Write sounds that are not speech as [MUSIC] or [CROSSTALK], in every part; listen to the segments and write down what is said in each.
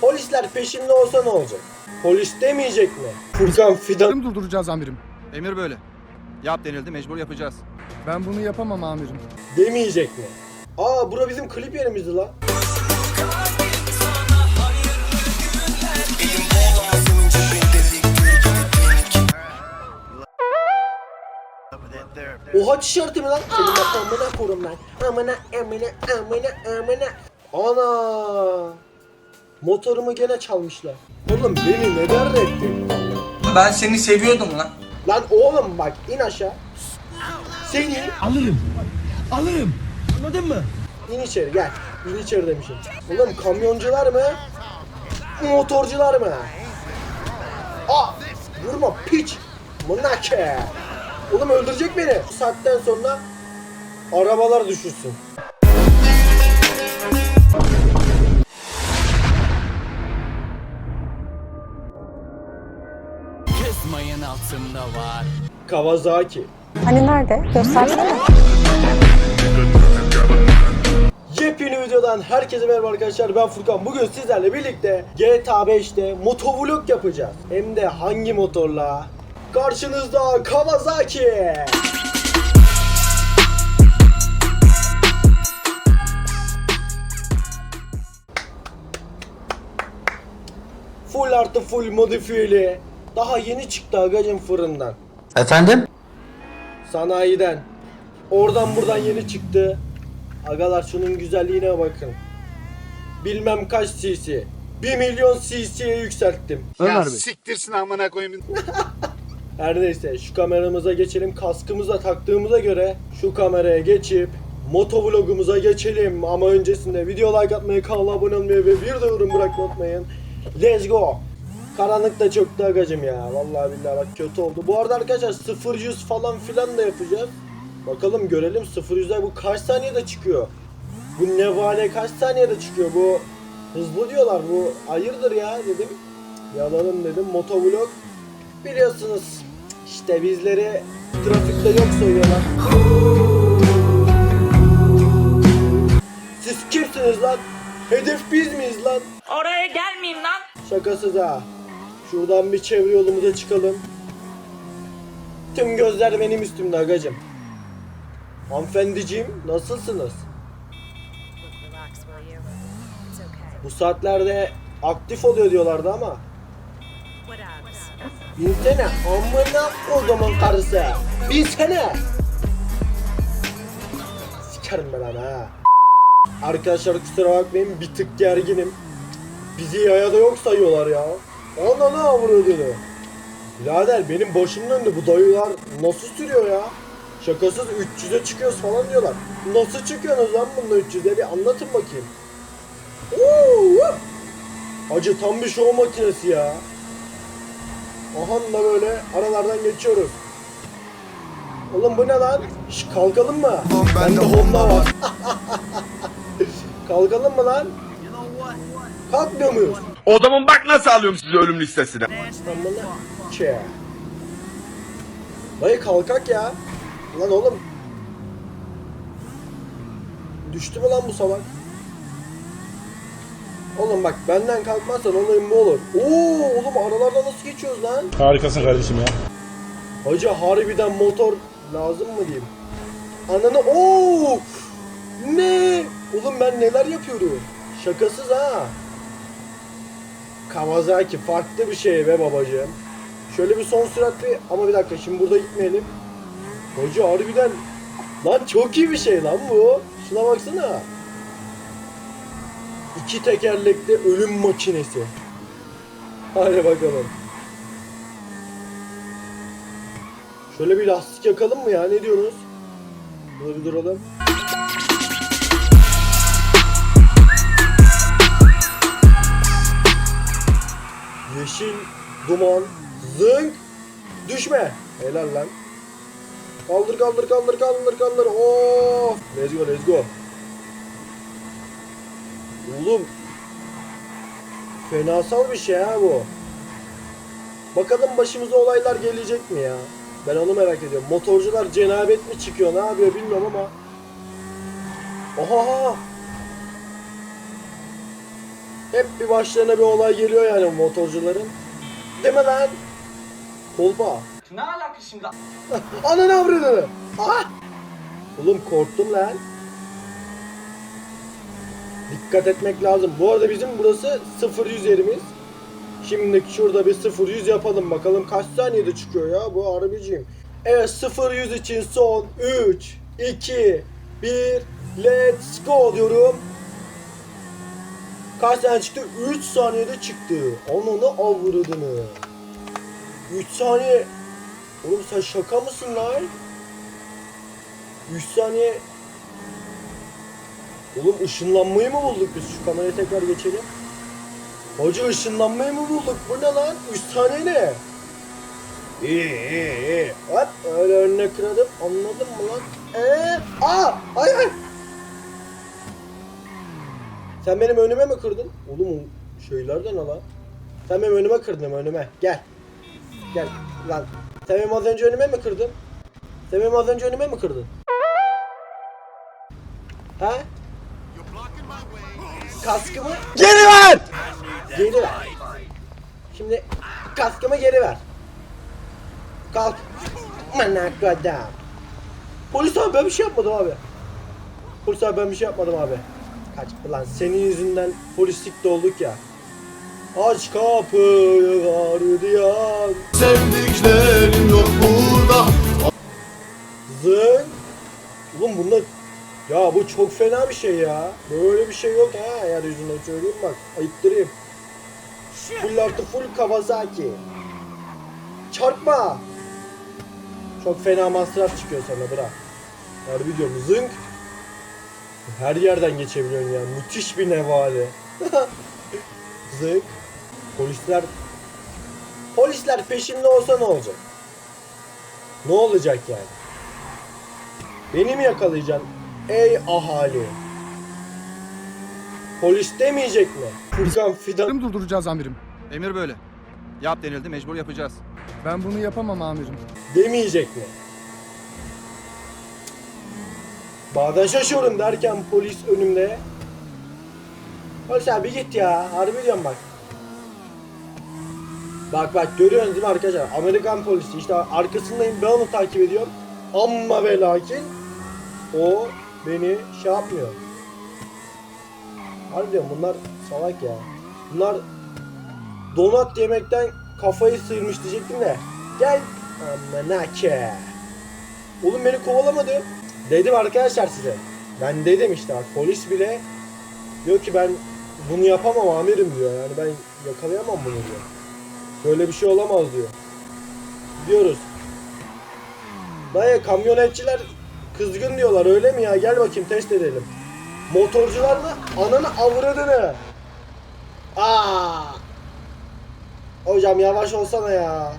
Polisler peşinde olsa ne olacak? Polis demeyecek mi? Furkan Fidan durduracağız amirim? Emir böyle. Yap denildi mecbur yapacağız. Ben bunu yapamam amirim. demeyecek mi? Aa bura bizim klip yerimizdi la. Oha tişörtü mü lan? Senin ben amına korum lan. Amına amına amına amına. Ana. Motorumu gene çalmışlar. Oğlum beni neden reddettin? Ben seni seviyordum lan. Lan oğlum bak in aşağı. Seni Alırım. Alırım. Anladın mı? in içeri gel. İn içeri demişim. Oğlum kamyoncular mı? Motorcular mı? Aa vurma piç. Mınake. Oğlum öldürecek beni. Bu saatten sonra arabalar düşürsün. Altında var. Kawasaki. Hani nerede? Göstersene. Yepyeni videodan herkese merhaba arkadaşlar ben Furkan bugün sizlerle birlikte GTA 5'te motovlog yapacağız Hem de hangi motorla? Karşınızda Kawasaki Full artı full modifiyeli Daha yeni çıktı agacım fırından Efendim? Sanayiden Oradan buradan yeni çıktı Agalar şunun güzelliğine bakın. Bilmem kaç cc. 1 milyon cc'ye yükselttim. Ömer Bey. siktirsin amına koyayım. [LAUGHS] Her neyse şu kameramıza geçelim. Kaskımıza taktığımıza göre şu kameraya geçip motovlogumuza geçelim. Ama öncesinde video like atmayı, kanala abone olmayı ve bir de yorum bırakmayı unutmayın. Let's go. Karanlık da çöktü agacım ya. Vallahi billahi bak kötü oldu. Bu arada arkadaşlar 0-100 falan filan da yapacağız. Bakalım görelim 0-100'ler bu kaç saniyede çıkıyor? Bu nevale kaç saniyede çıkıyor? Bu hızlı diyorlar. Bu hayırdır ya dedim. Bir alalım dedim. Motovlog biliyorsunuz işte bizleri trafikte yok soyuyorlar. Siz kimsiniz lan? Hedef biz miyiz lan? Oraya gelmeyeyim lan. Şakasız ha. Şuradan bir çevre yolumuza çıkalım. Tüm gözler benim üstümde agacım. Hanımefendiciğim nasılsınız? Bu saatlerde aktif oluyor diyorlardı ama. Binsene amına kodumun karısı. Binsene. Sikerim ben ana ha. Arkadaşlar kusura bakmayın bir tık gerginim. Bizi yaya da yok sayıyorlar ya. Ona ne avruyor Birader benim başımın önünde bu dayılar nasıl sürüyor ya? Şakasız 300'e çıkıyoruz falan diyorlar. Nasıl çıkıyorsunuz lan bununla 300'e bir anlatın bakayım. Oo! Acı tam bir şov makinesi ya. Aha da böyle aralardan geçiyoruz. Oğlum bu ne lan? Şş, kalkalım mı? Bende Honda var. [LAUGHS] kalkalım mı lan? Kalkmıyor muyuz? O zaman bak nasıl alıyorum sizi ölüm listesine. Amına. Dayı kalkak ya. Lan oğlum. Düştü mü lan bu salak? Oğlum bak benden kalkmazsan olayım bu olur. Oo oğlum aralardan nasıl geçiyoruz lan? Harikasın kardeşim ya. Hacı harbiden motor lazım mı diyeyim? Ananı oo! Ne? Oğlum ben neler yapıyorum? Şakasız ha. Kawasaki farklı bir şey be babacığım. Şöyle bir son sürat bir ama bir dakika şimdi burada gitmeyelim. Hoca harbiden lan çok iyi bir şey lan bu. Şuna baksana. İki tekerlekli ölüm makinesi. Hadi bakalım. Şöyle bir lastik yakalım mı ya ne diyorsunuz? Burada bir duralım. Yeşil duman zınk düşme. Helal lan. Kaldır kaldır kaldır kaldır kaldır. Oo! Let's go let's go. Oğlum fenasal bir şey ha bu. Bakalım başımıza olaylar gelecek mi ya? Ben onu merak ediyorum. Motorcular cenabet mi çıkıyor ne yapıyor bilmiyorum ama. Oha! Hep bir başlarına bir olay geliyor yani motorcuların. Değil mi lan? Kolpa. Ne alaka şimdi? [LAUGHS] Ananı avradını. Ah! Oğlum korktum lan. Dikkat etmek lazım. Bu arada bizim burası 0-100 yerimiz. Şimdi şurada bir 0-100 yapalım. Bakalım kaç saniyede çıkıyor ya bu harbiciyim. Evet 0-100 için son 3, 2, 1, let's go diyorum. Kaç saniye çıktı? 3 saniyede çıktı. Ananı avradını. 3 saniye Oğlum sen şaka mısın lan? 3 saniye Oğlum ışınlanmayı mı bulduk biz? Şu kamerayı tekrar geçelim. Hoca ışınlanmayı mı bulduk? Bu ne lan? 3 saniye ne? İyi iyi iyi. Hop öyle önüne kırdım. Anladın mı lan? Eee? Aa! Ay ay! Sen benim önüme mi kırdın? Oğlum o şeyler de ne lan? Sen benim önüme kırdın önüme. Gel. Gel lan. Sen benim az önce önüme mi kırdın? Sen benim az önce önüme mi kırdın? Ha? Kaskımı geri ver! Geri ver. Şimdi kaskımı geri ver. Kalk. Manak adam. Polis abi ben bir şey yapmadım abi. Polis abi ben bir şey yapmadım abi. Kaç lan senin yüzünden polislikte olduk ya. Aç kapıyı gardiyan. Sevdiklerim yok burada. Zın. Oğlum bunda ya bu çok fena bir şey ya. Böyle bir şey yok ha yeryüzünde söyleyeyim bak. Ayıptırayım. Full artı full Kawasaki. Çarpma. Çok fena masraf çıkıyor sana bırak. Harbi diyorum zınk. Her yerden geçebiliyorsun ya. Müthiş bir nevale. [LAUGHS] zınk. Polisler Polisler peşimde olsa ne olacak? Ne olacak yani? Beni mi yakalayacaksın? Ey ahali. Polis demeyecek mi? Furkan Fidan durduracağız amirim. Emir böyle. Yap denildi mecbur yapacağız. Ben bunu yapamam amirim. demeyecek mi? Bazen şaşıyorum derken polis önümde. Polis abi git ya. Harbi diyorum bak. Bak bak görüyorsunuz değil mi arkadaşlar? Amerikan polisi işte arkasındayım ben onu takip ediyorum. Amma ve lakin o beni şey yapmıyor. Harbi diyorum bunlar salak ya. Bunlar donat yemekten kafayı sıyırmış diyecektim de. Gel. Amına ke. Oğlum beni kovalamadı. Dedim arkadaşlar size. Ben dedim işte polis bile diyor ki ben bunu yapamam amirim diyor. Yani ben yakalayamam bunu diyor. Böyle bir şey olamaz diyor. Diyoruz. Dayı kamyonetçiler kızgın diyorlar öyle mi ya? Gel bakayım test edelim. Motorcular mı? Ananı avradını. Aa! Hocam yavaş olsana ya.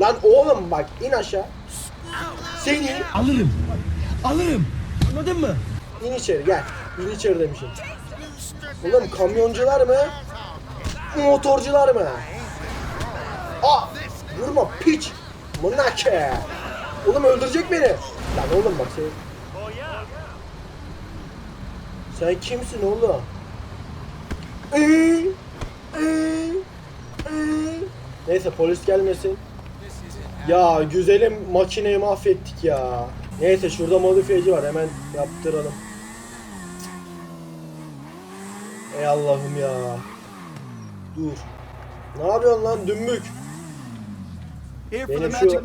Lan oğlum bak in aşağı. Seni Alırım. Alırım. Anladın mı? in içeri gel. İn içeri demişim. Oğlum kamyoncular mı? Motorcular mı? Aa! Vurma piç. Mınake. Oğlum öldürecek beni. Lan oğlum bak sen. Sen kimsin oğlum? Neyse polis gelmesin. Ya güzelim makineyi mahvettik ya. Neyse şurada modifiyeci var hemen yaptıralım. Ey Allah'ım ya. Dur. Ne yapıyorsun lan dümbük? Benim şu...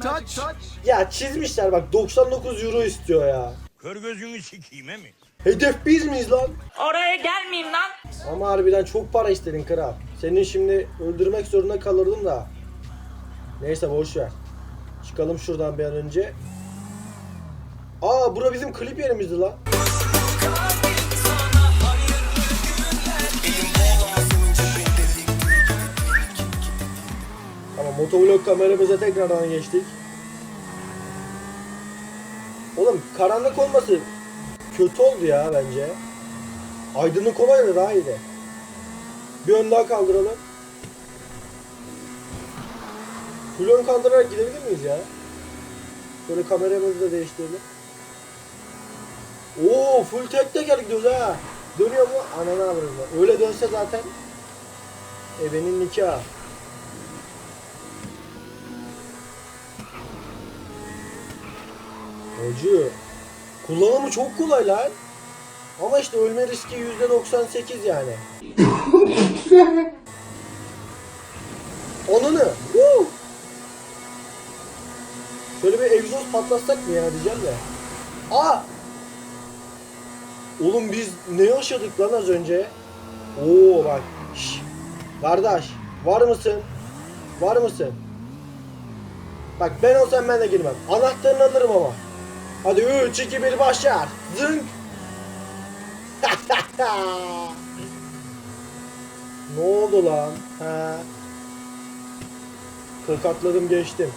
Ya çizmişler bak 99 euro istiyor ya. Kör gözünü sikeyim mi? Hedef biz miyiz lan? Oraya gelmeyeyim lan. Ama harbiden çok para istedin kral. Senin şimdi öldürmek zorunda kalırdım da. Neyse boş ver. Çıkalım şuradan bir an önce. Aa bura bizim klip yerimizdi lan. Tamam motovlog kameramıza tekrardan geçtik. Oğlum karanlık olması kötü oldu ya bence. Aydınlık olaydı daha iyiydi. Bir ön daha kaldıralım. Ön kaldırarak gidebilir miyiz ya? Böyle kameramızı da değiştirelim. Oo full tek teker gidiyoruz ha. Dönüyor mu? Ananı avradını. Öyle dönse zaten ebenin nikahı. Hacı kullanımı çok kolay lan. Ama işte ölme riski %98 yani. [LAUGHS] Onunu. Şöyle bir egzoz patlatsak mı ya diyeceğim de. Aa! Oğlum biz ne yaşadık lan az önce? Oo bak. Şş. Kardeş var mısın? Var mısın? Bak ben olsam ben de girmem. Anahtarını alırım ama. Hadi 3 2 1 başlar. Zınk. [LAUGHS] ne oldu lan? He. Kırk atladım geçtim.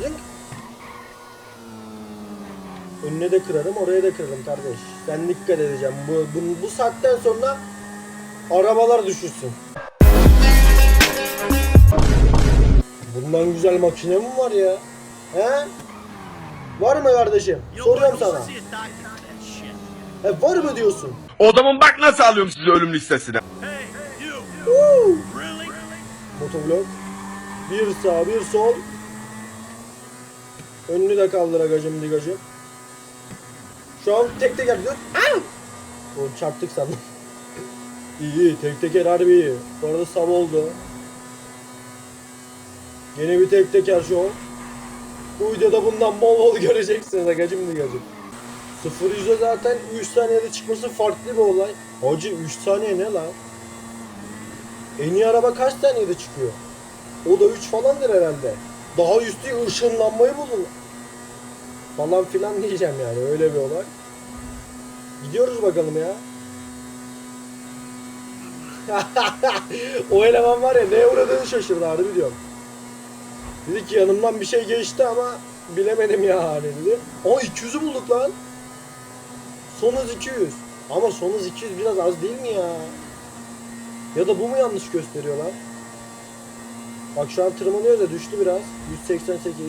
Zınk. Önüne de kırarım, oraya da kırarım kardeş. Ben dikkat edeceğim. Bu, bu, bu saatten sonra arabalar düşürsün. Bundan güzel makine mi var ya? He? Var mı kardeşim? Soruyorum sana. He, var mı diyorsun? O zaman bak nasıl alıyorum sizi ölüm listesine. Woo! Motovlog. Bir sağ bir sol. Önünü de kaldır agacım digacım. Şu an tek teker. Aa! Oğlum çarptık sandım. iyi iyi tek teker harbi iyi. Bu arada sab oldu. Yeni bir tek teker şu an. Bu videoda bundan bol bol göreceksiniz agacım digacım. 0 yüze zaten 3 saniyede çıkması farklı bir olay. Hacı 3 saniye ne lan? En iyi araba kaç saniyede çıkıyor? O da 3 falandır herhalde. Daha üstü ışınlanmayı bulun. Falan filan diyeceğim yani öyle bir olay. Gidiyoruz bakalım ya. [LAUGHS] o eleman var ya neye uğradığını şaşırdı harbi diyorum. Dedi ki yanımdan bir şey geçti ama bilemedim ya hani dedi. Aa 200'ü bulduk lan. Son hız 200. Ama son hız 200 biraz az değil mi ya? Ya da bu mu yanlış gösteriyor lan? Bak şu an tırmanıyor da düştü biraz. 188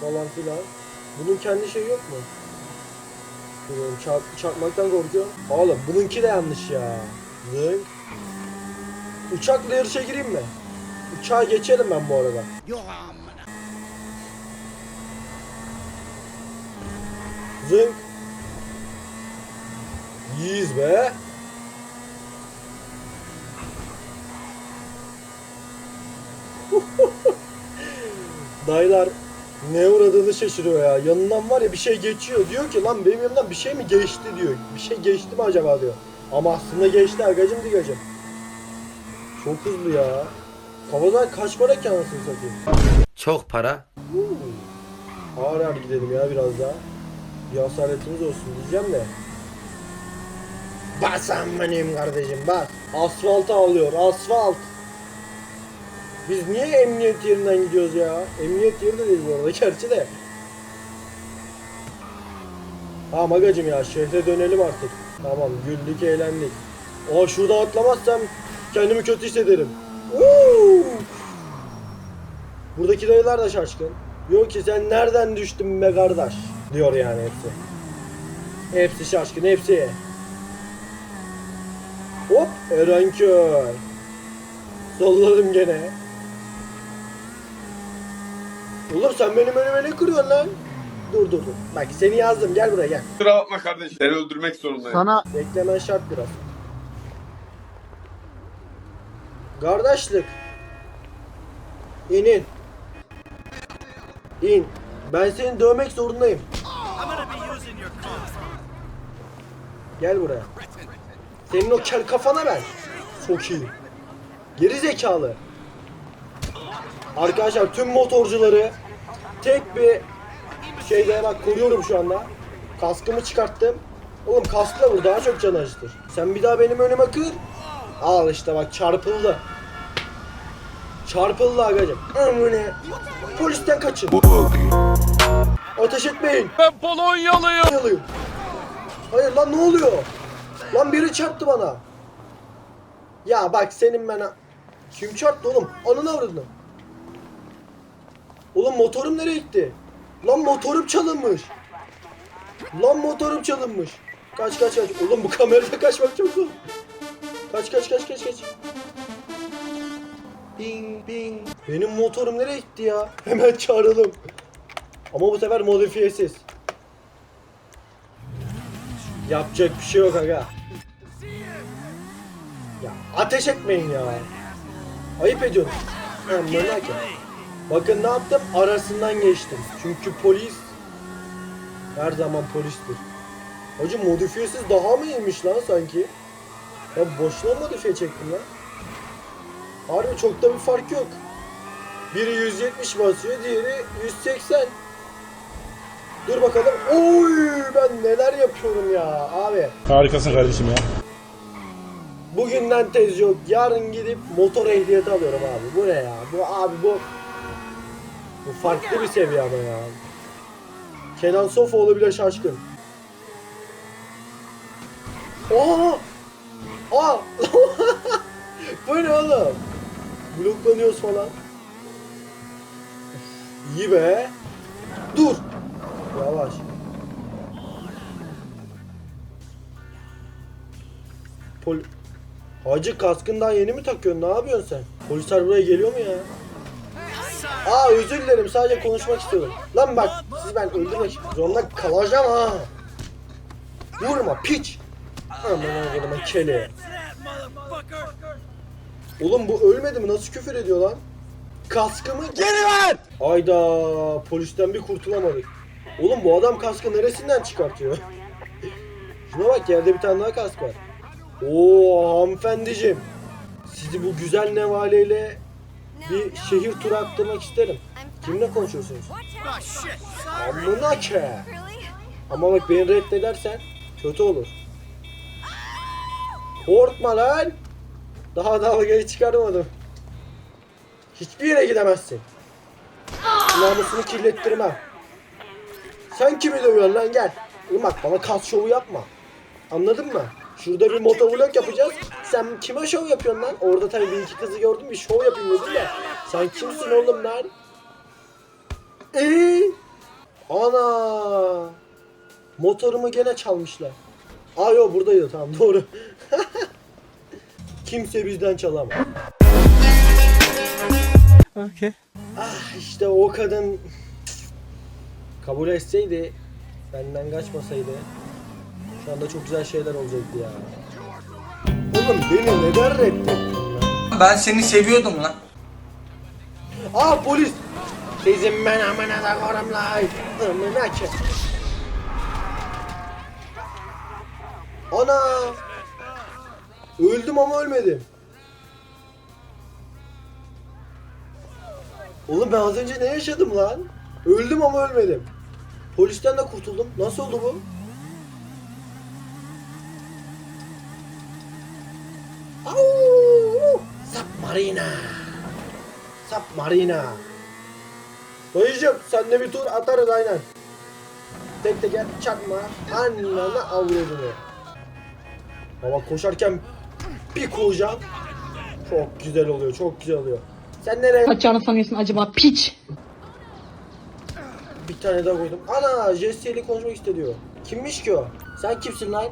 falan filan. Bunun kendi şeyi yok mu? Bilmiyorum, çarp, çarpmaktan korkuyorum. Oğlum bununki de yanlış ya. Zınk. Uçakla yarışa gireyim mi? Uçağa geçerim ben bu arada. Zınk. Yiyiz be. [LAUGHS] Dayılar ne uğradığını şaşırıyor ya. Yanından var ya bir şey geçiyor. Diyor ki lan benim yanımdan bir şey mi geçti diyor. Bir şey geçti mi acaba diyor. Ama aslında geçti agacım digacım. Çok hızlı ya. Havadan kaç para ki anasını satayım. Çok para. Hmm. Ağır ağır gidelim ya biraz daha. Bir hasaretimiz olsun diyeceğim de. Bas benim kardeşim bas. Asfalta alıyor asfalt. Biz niye emniyet yerinden gidiyoruz ya? Emniyet yeri de değil bu arada [LAUGHS] gerçi de. Tamam agacım ya şehre dönelim artık. Tamam güldük eğlendik. Aa şurada atlamazsam kendimi kötü hissederim. Uuu. Buradaki dayılar da şaşkın. Diyor ki sen nereden düştün be kardeş? Diyor yani hepsi. Hepsi şaşkın hepsi. Hop Erenköy. Solladım gene. Oğlum sen benim önüme ne kırıyorsun lan? Dur dur dur. Bak seni yazdım gel buraya gel. Kusura bakma kardeşim. Seni öldürmek zorundayım. Sana Beklemen şart biraz. Kardeşlik. İnin. İn. Ben seni dövmek zorundayım. Gel buraya. Senin o kel kafana ben. Sokayım. Geri zekalı. Arkadaşlar tüm motorcuları tek bir şeyde bak koruyorum şu anda. Kaskımı çıkarttım. Oğlum kaskla vur daha çok can acıtır. Sen bir daha benim önüme kır. Al işte bak çarpıldı. Çarpıldı agacım. Amına. Polisten kaçın. Ateş etmeyin. Ben Polonyalıyım. Yalıyım. Hayır lan ne oluyor? Lan biri çarptı bana. Ya bak senin bana. Kim çarptı oğlum? Ananı avradını. Oğlum motorum nereye gitti? Lan motorum çalınmış. Lan motorum çalınmış. Kaç kaç kaç. Oğlum bu kamerada [LAUGHS] kaçmak çok zor. Kaç kaç kaç kaç kaç. Bing bing. Benim motorum nereye gitti ya? [LAUGHS] Hemen çağıralım. Ama bu sefer modifiyesiz. Yapacak bir şey yok aga. Ya ateş etmeyin ya. Ayıp ediyorum. Ha, merak et. Bakın ne yaptım? Arasından geçtim. Çünkü polis her zaman polistir. Hacı modifiyesiz daha mı iyiymiş lan sanki? Ya boşuna modifiye çektim lan. Harbi çok da bir fark yok. Biri 170 basıyor, diğeri 180. Dur bakalım. Oy ben neler yapıyorum ya abi. Harikasın kardeşim ya. Bugünden tez yok. Yarın gidip motor ehliyeti alıyorum abi. Bu ne ya? Bu abi bu bu farklı bir seviye ama ya. Kenan Sofoğlu bile şaşkın. Aa! Aa! [LAUGHS] bu ne oğlum? Bloklanıyoruz falan. İyi be. Dur. Yavaş. Pol Hacı kaskın daha yeni mi takıyorsun? Ne yapıyorsun sen? Polisler buraya geliyor mu ya? Aa özür dilerim sadece konuşmak istiyorum. Lan bak siz ben öldürmek zorunda kalacağım ha. Vurma piç. Aman ağzıma kele. Oğlum bu ölmedi mi? Nasıl küfür ediyor lan? Kaskımı geri ver! Ayda polisten bir kurtulamadık. Oğlum bu adam kaskı neresinden çıkartıyor? [LAUGHS] Şuna bak yerde bir tane daha kask var. Oo hanımefendiciğim. Sizi bu güzel nevaleyle bir şehir turu attırmak isterim. Kimle konuşuyorsunuz? Amına ke. Ama bak beni reddedersen kötü olur. Korkma lan. Daha dalgayı çıkarmadım. Hiçbir yere gidemezsin. Namusunu kirlettirmem. Sen kimi dövüyorsun lan gel. Bak bana kas şovu yapma. Anladın mı? Şurada bir motovlog yapacağız. Sen kime şov yapıyorsun lan? Orada tabii bir iki kızı gördüm bir şov yapayım dedim de. Sen kimsin oğlum lan? Eee? Ana! Motorumu gene çalmışlar. Aa yok buradaydı tamam doğru. [LAUGHS] Kimse bizden çalamaz. Ah işte o kadın kabul etseydi benden kaçmasaydı şu anda çok güzel şeyler olacaktı ya. Oğlum beni neden reddettin lan? Ben seni seviyordum lan. Aa polis! Sizin ben amına da korum lay. Amına ki. Ana! Öldüm ama ölmedim. Oğlum ben az önce ne yaşadım lan? Öldüm ama ölmedim. Polisten de kurtuldum. Nasıl oldu bu? Submarina. Submarina. Dayıcım sen de bir tur atarız aynen. Tek teker çakma annana avradını. Ama koşarken bir koyacağım. Çok güzel oluyor çok güzel oluyor. Sen nereye Kaçacağını sanıyorsun acaba piç? bir tane daha koydum. Ana Jesse ile konuşmak istediyor. Kimmiş ki o? Sen kimsin lan?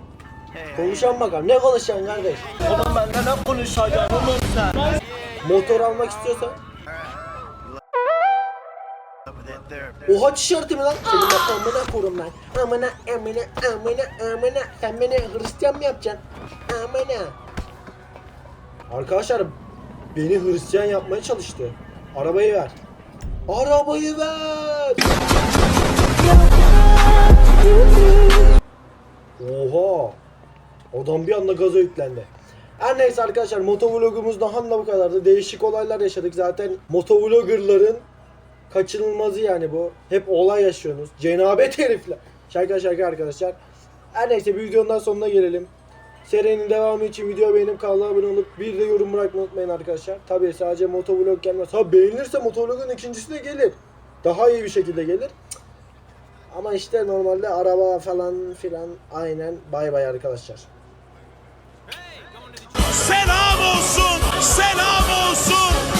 Konuşan bakalım. Ne konuşacaksın kardeş? Oğlum benden ne konuşacaksın oğlum sen? Motor almak istiyorsan. Oha tişörtü mü lan? Senin bak amına korum lan. Amına amına amına amına. Sen beni Hristiyan mı yapacaksın? Amına. Arkadaşlar beni Hristiyan yapmaya çalıştı. Arabayı ver. Arabayı ver. Oha. Adam bir anda gaza yüklendi. Her neyse arkadaşlar motovlogumuz daha da bu kadardı. Değişik olaylar yaşadık. Zaten motovloggerların kaçınılmazı yani bu. Hep olay yaşıyorsunuz. Cenabet herifler. Şaka şaka arkadaşlar. Her neyse bir videonun sonuna gelelim. Serinin devamı için video beğenip kanala abone olup bir de yorum bırakmayı unutmayın arkadaşlar. Tabii sadece motovlog gelmez. Ha beğenirse motovlogun ikincisi de gelir. Daha iyi bir şekilde gelir. Ama işte normalde araba falan filan aynen bay bay arkadaşlar. Selam olsun, selam olsun.